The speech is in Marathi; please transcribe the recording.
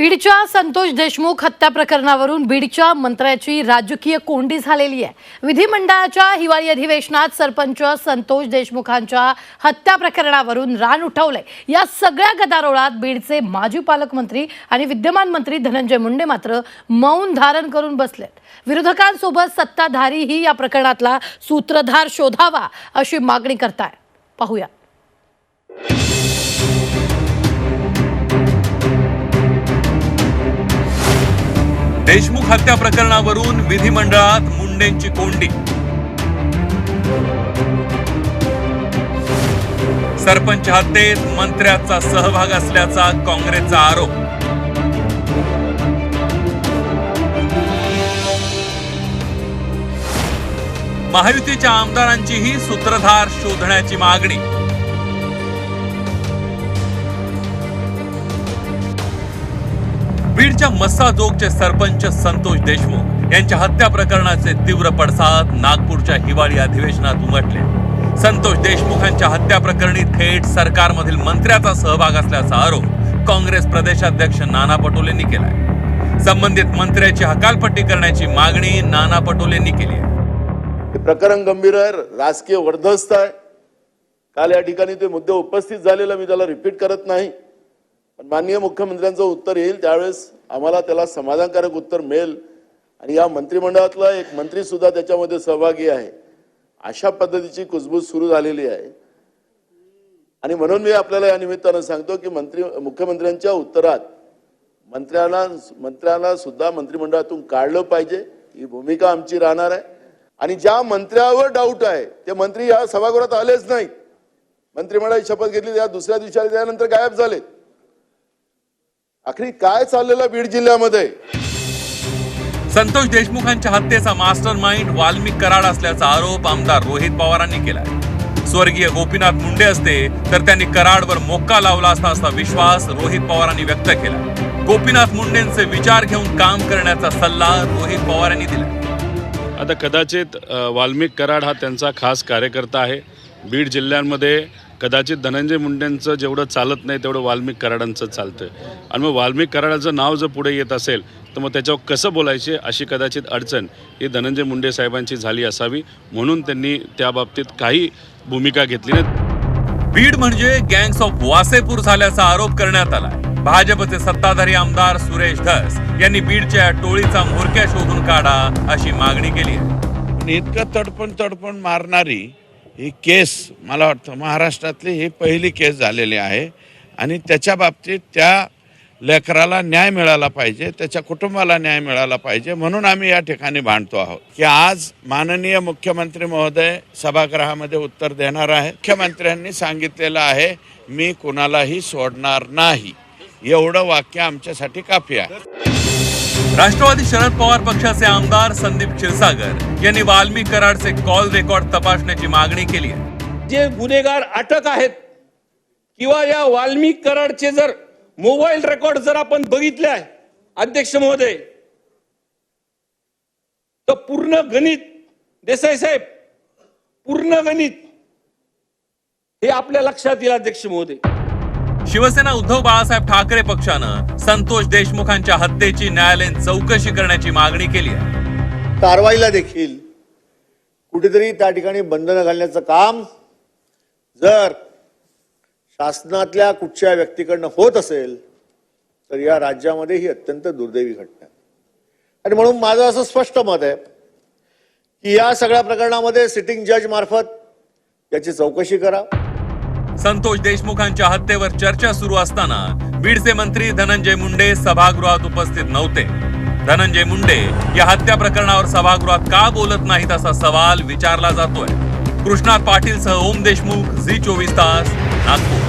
बीडच्या संतोष देशमुख हत्या प्रकरणावरून बीडच्या मंत्र्याची राजकीय कोंडी झालेली आहे. विधिमंडळाच्या हिवाळी अधिवेशनात सरपंच संतोष देशमुखांच्या हत्या प्रकरणावरून रान उठवले या सगळ्या गदारोळात बीडचे माजी पालकमंत्री आणि विद्यमान मंत्री धनंजय मुंडे मात्र मौन धारण करून बसलेत. विरोधकांसोबत सत्ताधारीही या प्रकरणातला सूत्रधार शोधावा अशी मागणी करताय. पाहूया. देशमुख हत्या प्रकरणावरून विधिमंडळात मुंडेंची कोंडी. सरपंच हत्येत मंत्र्याचा सहभाग असल्याचा काँग्रेसचा आरोप. महायुतीच्या आमदारांचीही सूत्रधार शोधण्याची मागणी. बीडच्या मस्साजोगचे सरपंच संतोष देशमुख यांच्या हत्या प्रकरणाचे तीव्र पडसाद नागपूरच्या हिवाळी अधिवेशनात उमटले. संतोष देशमुखांच्या हत्या प्रकरणी थेट सरकारमधील मंत्र्याचा सहभाग असल्याचा आरोप काँग्रेस प्रदेशाध्यक्ष नाना पटोलेंनी केलाय. संबंधित मंत्र्याची हकालपट्टी करण्याची मागणी नाना पटोलेंनी केली आहे. हे प्रकरण गंभीर आहे राजकीय वर्धस्त आहे. काल या ठिकाणी ते मुद्दे उपस्थित झालेला मी त्याला रिपीट करत नाही. पण माननीय मुख्यमंत्र्यांचं उत्तर येईल त्यावेळेस आम्हाला त्याला समाधानकारक उत्तर मिळेल. आणि या मंत्रिमंडळातला एक मंत्री सुद्धा त्याच्यामध्ये सहभागी आहे. अशा पद्धतीची कुजबूज सुरू झालेली आहे. आणि म्हणून मी आपल्याला या निमित्तानं सांगतो की मंत्री मुख्यमंत्र्यांच्या उत्तरात मंत्र्यांना मंत्र्यांना सुद्धा मंत्रिमंडळातून काढलं पाहिजे. ही भूमिका आमची राहणार आहे. आणि ज्या मंत्र्यावर डाऊट आहे ते मंत्री या सभागृहात आलेच नाहीत. मंत्रिमंडळाची शपथ घेतली त्या दुसऱ्या दिवशी आले त्यानंतर गायब झाले आखरी काय चाललेलं बीड जिल्ह्यामध्ये? संतोष देशमुखांच्या हत्येचा मास्टर माइंड वाल्मिक कराड असल्याचा आरोप आमदार रोहित पवारांनी केलाय. स्वर्गीय गोपीनाथ मुंडे असते तर त्यांनी कराडवर मोक्का लावला असता असा विश्वास रोहित पवारांनी व्यक्त केला. गोपीनाथ मुंडेंचे विचार घेऊन काम करण्याचा सल्ला रोहित पवार यांनी दिला. आता कदाचित वाल्मिक कराड हा त्यांचा खास कार्यकर्ता आहे. बीड जिल्ह्यांमध्ये कदाचित धनंजय मुंडेंचं जेवढं चालत नाही तेवढं वाल्मिक कराडांचं चालतं आणि मग वाल्मिक कराडाचं नाव जर पुढे येत असेल तर मग त्याच्यावर कसं बोलायचे अशी कदाचित अडचण ही धनंजय मुंडे साहेबांची झाली असावी म्हणून त्यांनी त्या बाबतीत काही भूमिका घेतली नाही. बीड म्हणजे गँग्स ऑफ वासेपूर झाल्याचा आरोप करण्यात आला भाजपचे सत्ताधारी आमदार सुरेश धस यांनी बीडच्या टोळीचा म्होरक्या शोधून काढा अशी मागणी केली आहे. पण इतकं तडपण तडपण मारणारी ही केस मला वाटतं महाराष्ट्रातली ही पहिली केस झालेली आहे. आणि त्याच्या बाबतीत त्या लेकराला न्याय मिळाला पाहिजे त्याच्या कुटुंबाला न्याय मिळाला पाहिजे म्हणून आम्ही या ठिकाणी भांडतो आहोत. की आज माननीय मुख्यमंत्री महोदय सभागृहामध्ये उत्तर देणार आहे मुख्यमंत्र्यांनी सांगितलेलं आहे मी कुणालाही सोडणार नाही. एवढं वाक्य आमच्यासाठी काफी आहे. राष्ट्रवादी शरद पवार पक्षाचे आमदार संदीप क्षीरसागर यांनी वाल्मी कराडचे कॉल रेकॉर्ड तपासण्याची मागणी केली आहे. जे गुन्हेगार अटक आहेत किंवा या वाल्मी कराडचे जर मोबाईल रेकॉर्ड जर आपण बघितले आहे अध्यक्ष महोदय तर पूर्ण गणित देसाई साहेब पूर्ण गणित हे आपल्या लक्षात येईल अध्यक्ष महोदय. शिवसेना उद्धव बाळासाहेब ठाकरे पक्षानं संतोष देशमुखांच्या हत्येची न्यायालयीन चौकशी करण्याची मागणी केली आहे. कारवाईला देखील कुठेतरी त्या ठिकाणी बंधनं घालण्याचं काम जर शासनातल्या कुठच्या व्यक्तीकडनं होत असेल तर या राज्यामध्ये ही अत्यंत दुर्दैवी घटना आहे. आणि म्हणून माझं असं स्पष्ट मत आहे की या सगळ्या प्रकरणामध्ये सिटिंग जज मार्फत याची चौकशी करा. संतोष देशमुखांच्या हत्येवर चर्चा सुरू असताना बीडचे मंत्री धनंजय मुंडे सभागृहात उपस्थित नव्हते. धनंजय मुंडे या हत्या प्रकरणावर सभागृहात का बोलत नाहीत असा सवाल विचारला जातोय. कृष्णात पाटील सह ओम देशमुख झी चोवीस तास नागपूर.